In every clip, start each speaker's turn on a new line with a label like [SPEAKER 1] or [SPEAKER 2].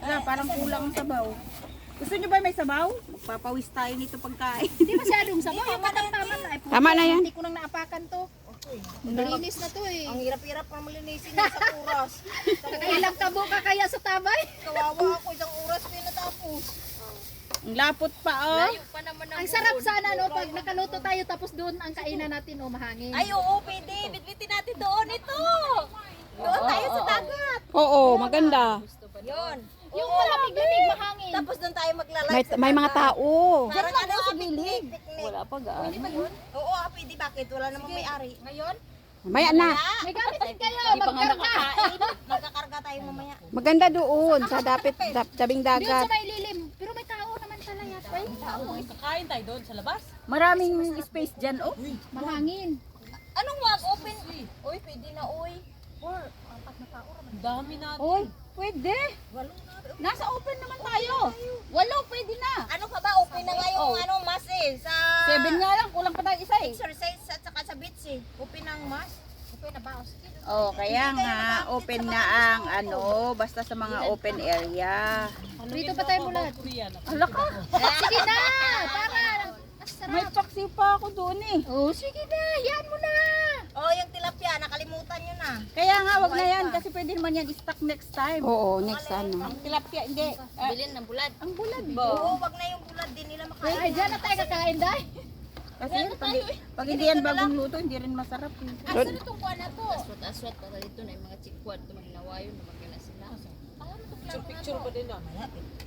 [SPEAKER 1] Wala, parang kulang ang sabaw. Gusto nyo ba may sabaw? Magpapawis tayo nito pagkain.
[SPEAKER 2] Hindi masyadong sabaw. Yung matang tama na.
[SPEAKER 3] Tama na yan.
[SPEAKER 2] Hindi ko nang naapakan to. Nalinis na to eh.
[SPEAKER 4] Ang hirap-hirap pa malinisin yun sa oras.
[SPEAKER 2] Ilang tabo ka kaya sa tabay?
[SPEAKER 4] Kawawa ako isang oras pa yun natapos.
[SPEAKER 1] Ang lapot pa, oh.
[SPEAKER 4] pa naman
[SPEAKER 2] Ang sarap sana no pag nakaluto tayo tapos doon ang kainan natin o mahangin.
[SPEAKER 4] Ay, oo, pwede. Bitbitin natin doon ito. Doon tayo sa dagat.
[SPEAKER 3] Oo, maganda.
[SPEAKER 4] Yun.
[SPEAKER 2] yung malamig-lamig mahangin.
[SPEAKER 4] Tapos doon tayo maglalay
[SPEAKER 3] May,
[SPEAKER 4] sa
[SPEAKER 3] may mga
[SPEAKER 4] dagat.
[SPEAKER 3] tao.
[SPEAKER 4] Parang ano, sa picnic.
[SPEAKER 3] Wala pa ga.
[SPEAKER 4] Pwede ba yun? Oo, ah, pwede. Bakit? Wala namang may-ari.
[SPEAKER 2] Ngayon,
[SPEAKER 3] May na.
[SPEAKER 2] may gamit din kayo.
[SPEAKER 4] Di pa nga
[SPEAKER 2] Magkarga.
[SPEAKER 4] nakakain. Magkakarga tayo mamaya.
[SPEAKER 3] Maganda doon sa dapit dap, tabing
[SPEAKER 2] Doon sa
[SPEAKER 3] dagat.
[SPEAKER 2] may lilim. Pero may tao naman pala yata. Ay, tao.
[SPEAKER 1] Maraming space dyan, oh.
[SPEAKER 2] Mahangin.
[SPEAKER 4] Anong wag? Open. Uy, pwede na, uy. Or,
[SPEAKER 1] Uy, pwede. Nasa open naman tayo. Walo, pwede na.
[SPEAKER 4] ano pa ba? Open na nga yung ano, mas eh. Sa
[SPEAKER 1] Seven nga lang, kulang pa tayo isa eh.
[SPEAKER 4] exercise at saka sa beach eh. Open ang mas.
[SPEAKER 2] Okay na ba? O, sige.
[SPEAKER 1] Oh, kaya nga, open na ang ano, basta sa mga open area.
[SPEAKER 2] Dito pa tayo bulat.
[SPEAKER 1] Ala ka,
[SPEAKER 2] Sige na! Para!
[SPEAKER 1] May paksiw pa ako doon eh.
[SPEAKER 2] Oh, sige na! Yan mo na!
[SPEAKER 4] Oh, yung tilapia, nakalimutan nyo na.
[SPEAKER 1] Kaya nga, wag na yan, kasi pwede naman yan i-stock next time.
[SPEAKER 3] Oo, next ano.
[SPEAKER 1] Ang tilapia, hindi. Ah,
[SPEAKER 4] Bilin ng bulad.
[SPEAKER 1] ang bulad
[SPEAKER 4] Oo,
[SPEAKER 1] ba?
[SPEAKER 4] wag na yung bulad din nila makain.
[SPEAKER 2] Ay, dyan na tayo kakain, day.
[SPEAKER 1] Kasi pag, pag hindi yan bagong luto, hindi rin masarap. eh.
[SPEAKER 2] Asan itong kuha na to?
[SPEAKER 4] Aswat-aswat pa dito na yung mga chikwad, tumagnawayon, namagala sila.
[SPEAKER 2] Picture pa din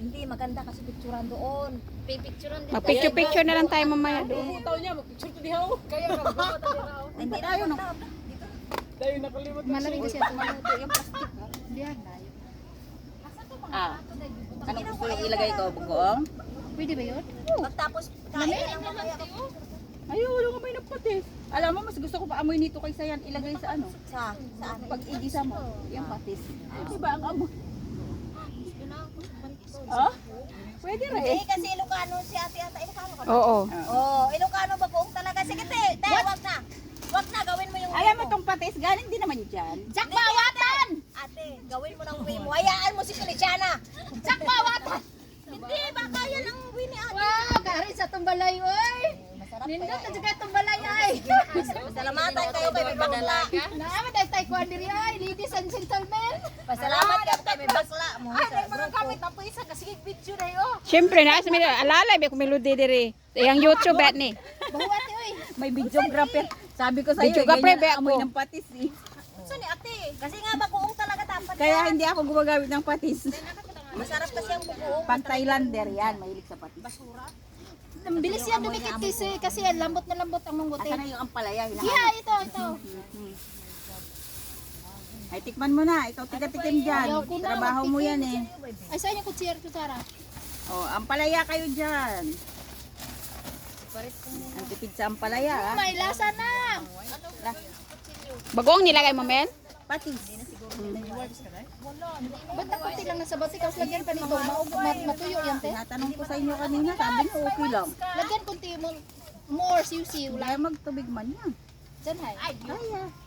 [SPEAKER 4] Hindi, maganda kasi picturean doon. Pipicturean din.
[SPEAKER 3] Mag-picture-picture na lang tayo mamaya doon.
[SPEAKER 4] Hindi na yun.
[SPEAKER 2] Malamig kasi ito. Hindi yan, layo.
[SPEAKER 1] Ah, ano gusto yung ilagay ko, bugoong?
[SPEAKER 2] Pwede ba yun?
[SPEAKER 4] Pagtapos, kain na lang mamaya.
[SPEAKER 1] Ay, wala ka may napatis. Alam mo, mas gusto ko pa amoy nito kaysa yan ilagay sa ano.
[SPEAKER 4] Sa, saan?
[SPEAKER 1] Pag igisa mo, yung patis. Diba ang amoy? Oh? Pwede rin.
[SPEAKER 4] Eh, kasi Ilocano si ate ata. Ilocano ka ba?
[SPEAKER 3] Oo.
[SPEAKER 4] Oo, Ilocano ba buong talaga? Sige, te. Te, wag na. Wag na, gawin mo
[SPEAKER 1] itong patis, galing din naman dyan.
[SPEAKER 2] Jack Bawatan!
[SPEAKER 4] Ate, gawin mo ng way mo. Hayaan mo si Feliciana.
[SPEAKER 2] Jack Bawatan!
[SPEAKER 4] Hindi, baka yan ang way ni ate.
[SPEAKER 2] Wow, gari sa tumbalay, oy!
[SPEAKER 4] Masarap
[SPEAKER 2] Nindot na dyan tumbalay, ay!
[SPEAKER 4] Salamatan kayo kay may bakla.
[SPEAKER 2] Naama dahil taekwondo rin, ay! Ladies and gentlemen!
[SPEAKER 4] Pasalamat ka kay may bakla mo.
[SPEAKER 2] Ay, may mga gamit na po isa kasi picture na yun.
[SPEAKER 3] Siyempre, na sa alalay, may kumiludi diri. Yang YouTube bet ni.
[SPEAKER 2] Bahuati, oy!
[SPEAKER 1] May videographer. Sabi ko sa'yo,
[SPEAKER 3] Videographer,
[SPEAKER 1] ganyan
[SPEAKER 3] be
[SPEAKER 1] ang amoy
[SPEAKER 3] ako.
[SPEAKER 1] ng patis eh.
[SPEAKER 4] Saan ni ate? Kasi nga bagoong talaga dapat.
[SPEAKER 1] Kaya hindi ako gumagamit ng patis.
[SPEAKER 4] Masarap kasi ang bagoong.
[SPEAKER 1] Pag Thailander yan, mahilig sa patis.
[SPEAKER 2] Ang bilis yan dumikit kasi, kasi yan, lambot na lambot ang munggutin.
[SPEAKER 1] Asa na yung ampalaya? Hinahanap.
[SPEAKER 2] Yeah, ito, ito.
[SPEAKER 1] Ay, tikman mo na. Ikaw tiga-tikim dyan.
[SPEAKER 2] Ayoko na,
[SPEAKER 1] Trabaho mo yan eh.
[SPEAKER 2] Ay, saan yung kutsiyar, kutsara?
[SPEAKER 1] Oh, ampalaya kayo dyan. Ang tipid sa ampalaya ah.
[SPEAKER 2] May lasa na!
[SPEAKER 3] Bagoong nilagay mo, men?
[SPEAKER 1] Patis.
[SPEAKER 2] Ba't nakunti lang nasa batik? Tapos lagyan pa nito, matuyo yan, te.
[SPEAKER 1] Tinatanong ko sa inyo kanina, sabi niyo okay lang.
[SPEAKER 2] Lagyan kunti mo, more siw-siw
[SPEAKER 1] Wala
[SPEAKER 2] lang.
[SPEAKER 1] magtubig man yan.
[SPEAKER 2] Dyan, hay.
[SPEAKER 1] Yan.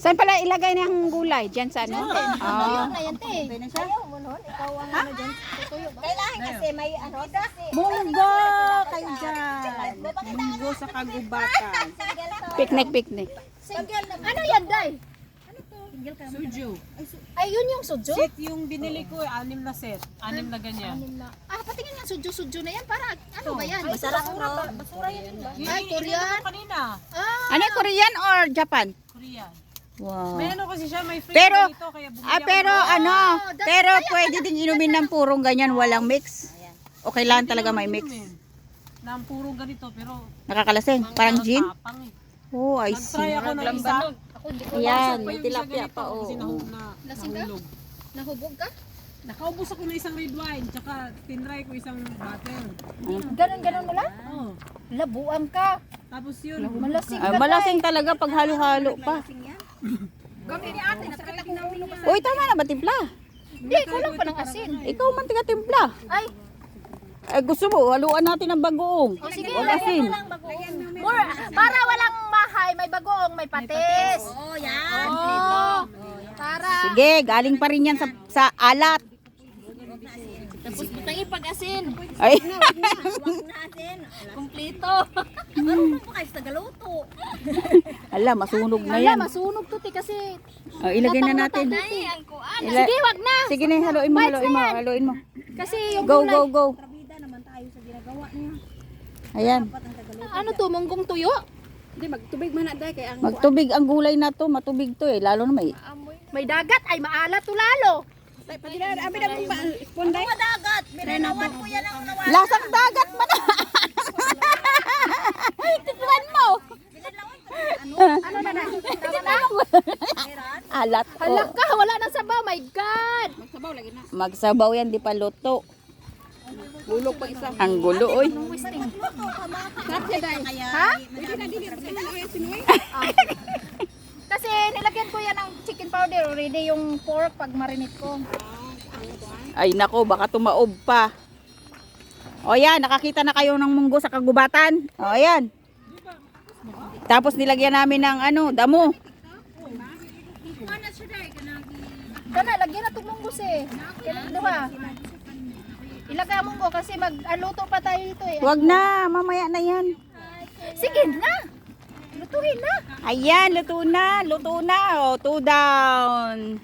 [SPEAKER 3] Saan pala ilagay ng gulay? Diyan sa ano? Ah.
[SPEAKER 2] na yan, te.
[SPEAKER 1] Na?
[SPEAKER 4] Ayaw mo nun. Ikaw ang ano dyan.
[SPEAKER 2] Ba?
[SPEAKER 4] Kailangan kasi may ano. Kasi.
[SPEAKER 1] Munggo kayo dyan. Munggo sa kagubatan.
[SPEAKER 3] Picnic, picnic.
[SPEAKER 2] Single na. Ano yan, Day?
[SPEAKER 5] Suju.
[SPEAKER 2] Ay, yun yung sujo?
[SPEAKER 5] Set yung binili ko, eh, anim na set. Anim na ganyan.
[SPEAKER 2] Anim na. Ah, patingin nga sujo-sujo na yan. Para, ano ba yan?
[SPEAKER 4] Masarap no.
[SPEAKER 5] Yun
[SPEAKER 2] Ay,
[SPEAKER 5] yung ininom
[SPEAKER 2] Korean?
[SPEAKER 5] ko kanina.
[SPEAKER 2] Ah,
[SPEAKER 3] Ano, Korean or Japan?
[SPEAKER 5] Korean.
[SPEAKER 3] Wow.
[SPEAKER 5] May ano kasi siya, may free
[SPEAKER 3] Pero,
[SPEAKER 5] dito, kaya bumili
[SPEAKER 3] Ah,
[SPEAKER 5] ako
[SPEAKER 3] pero
[SPEAKER 5] ng-
[SPEAKER 3] ano,
[SPEAKER 2] that's-
[SPEAKER 3] pero pwede din inumin ng purong ganyan, walang mix. Okay lang talaga may mix.
[SPEAKER 5] Inumin. Na ang puro ganito, pero
[SPEAKER 3] Nakakalasing, parang gin.
[SPEAKER 5] tapang eh.
[SPEAKER 3] Oh, I
[SPEAKER 5] Nag-try
[SPEAKER 3] see.
[SPEAKER 5] ako ng isa.
[SPEAKER 2] Ako ko
[SPEAKER 3] Ayan,
[SPEAKER 5] Pa
[SPEAKER 3] may tilapia pa, oh.
[SPEAKER 5] Kasi na,
[SPEAKER 2] Lasing ka?
[SPEAKER 5] nahulog.
[SPEAKER 2] nahubog ka.
[SPEAKER 5] Nakaubos ako ng isang red wine, tsaka tinry ko isang bottle.
[SPEAKER 2] Ganon-ganon mo lang?
[SPEAKER 5] Oh.
[SPEAKER 2] Labuan ka.
[SPEAKER 5] Tapos yun,
[SPEAKER 2] Malasing
[SPEAKER 3] Ah,
[SPEAKER 2] ka.
[SPEAKER 3] malasing talaga pag halo-halo pa.
[SPEAKER 2] Kami ni ate, nakita ko ulo.
[SPEAKER 3] Uy, tama na ba timpla?
[SPEAKER 2] Hindi, kulang pa ng asin.
[SPEAKER 3] Ikaw man tiga timpla.
[SPEAKER 2] Ay,
[SPEAKER 3] Eh, gusto mo, haluan natin ng bagoong.
[SPEAKER 2] o sige.
[SPEAKER 3] Wag asin.
[SPEAKER 2] More, para walang mahay, may bagoong, may patis.
[SPEAKER 4] Oh, yan.
[SPEAKER 2] Oh, Para.
[SPEAKER 1] Sige, galing pa rin yan sa, sa alat.
[SPEAKER 4] Tapos butang ipag-asin.
[SPEAKER 1] Ay,
[SPEAKER 4] natin. Kompleto. Ano pa kayo sa galuto?
[SPEAKER 1] ala, masunog na yan.
[SPEAKER 2] masunog to, te, kasi.
[SPEAKER 1] Oh, ilagay na natin.
[SPEAKER 4] Ay, ang kuan.
[SPEAKER 1] Ila-
[SPEAKER 2] Sige, wag na.
[SPEAKER 1] Sige na, haluin mo, haluin mo, haluin mo.
[SPEAKER 2] Kasi yung
[SPEAKER 1] Go,
[SPEAKER 2] gulay.
[SPEAKER 1] go, go. Ayan.
[SPEAKER 2] Ano to, munggong tuyo?
[SPEAKER 3] Hindi, magtubig man na dahil kaya ang
[SPEAKER 1] Magtubig ang gulay na to, matubig to eh. Lalo na may...
[SPEAKER 2] May dagat, ay maalat to lalo.
[SPEAKER 3] Pag na, abi na kung spoon dahil.
[SPEAKER 4] Madagat. Binanawan ko yan ang nawala.
[SPEAKER 1] Lasang dagat ba na? Tikman mo.
[SPEAKER 2] Ano na na? Na?
[SPEAKER 1] Alat.
[SPEAKER 2] Halak
[SPEAKER 1] Oh.
[SPEAKER 2] ka, wala nang sabaw. My God.
[SPEAKER 3] Magsabaw lagi na.
[SPEAKER 1] Magsabaw yan, di pa luto.
[SPEAKER 3] Bulog pa isa.
[SPEAKER 1] Ang gulo, oy.
[SPEAKER 2] Ha? Kasi nilagyan ko yan ng chicken powder already, yung pork pag marinate ko.
[SPEAKER 1] Ay nako, baka tumaob pa. O yan, nakakita na kayo ng munggo sa kagubatan. O yan. Tapos nilagyan namin ng ano, damo.
[SPEAKER 2] Kana, lagyan na itong munggos eh. Kailan diba? Ilagay mo ko kasi mag-aluto pa tayo dito eh.
[SPEAKER 1] Huwag na, mamaya na yan.
[SPEAKER 2] Sige na. Lutuin na.
[SPEAKER 1] Ayan, luto na, luto na. O, two down.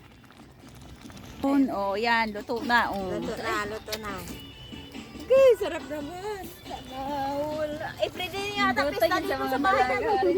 [SPEAKER 1] O, yan, luto na. O.
[SPEAKER 4] na, luto na.
[SPEAKER 3] Okay, sarap naman.
[SPEAKER 4] Everyday yata pista dito sa bahay namin.